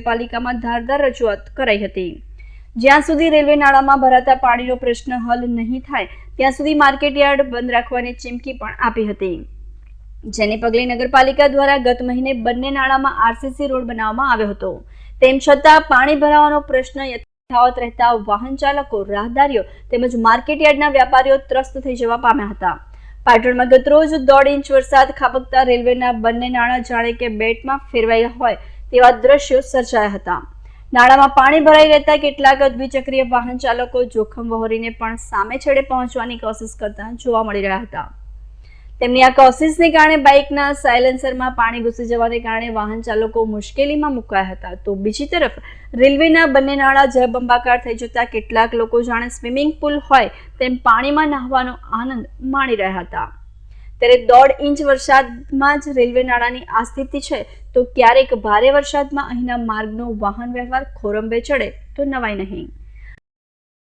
પાલિકામાં ધારદાર રજૂઆત કરાઈ હતી. જ્યાં સુધી રેલવે નાળામાં ભરાતા પાણીનો પ્રશ્ન હલ નહીં થાય, ત્યાં સુધી માર્કેટયાર્ડ બંધ રાખવાની ચીમકી પણ આપી હતી. જેને પગલે નગરપાલિકા દ્વારા ગત મહિને બંને નાળામાં આરસીસી રોડ બનાવવામાં આવ્યો હતો. તેમ છતાં પાણી ભરાવાનો પ્રશ્ન યથાવત રહેતા વાહન ચાલકો, રાહદારીઓ તેમજ માર્કેટયાર્ડના વ્યાપારીઓ ત્રસ્ત થઈ જવા પામ્યા હતા. પાટણમાં ગતરોજ દોઢ ઇંચ વરસાદ ખાબકતા રેલવેના બંને નાણાં જાણે કે બેટમાં ફેરવાયા હોય તેવા દ્રશ્યો સર્જાયા હતા. નાળામાં પાણી ભરાઈ રહેતા કેટલાક દ્વિચક્રીય વાહન ચાલકો જોખમ વહોરીને પણ સામે છેડે પહોંચવાની કોશિશ કરતા જોવા મળી રહ્યા હતા. તેમની આ કોશિશને કારણે બાઇકના સાયલેન્સરમાં પાણી ઘૂસી જવાને કારણે વાહન ચાલકો મુશ્કેલીમાં મુકાયા હતા. તો બીજી તરફ, રેલવેના બંને નાળા જળબંબાકાર થઈ જતા કેટલાક લોકો જાણે સ્વિમિંગ પુલ હોય તેમ પાણીમાં નહાવાનો આનંદ માણી રહ્યા હતા. ત્યારે દોઢ ઇંચ વરસાદમાં જ રેલવે નાળાની આ સ્થિતિ છે, તો ક્યારેક ભારે વરસાદમાં અહીંના માર્ગનો વાહન વ્યવહાર ખોરંબે ચડે તો નવાય નહીં.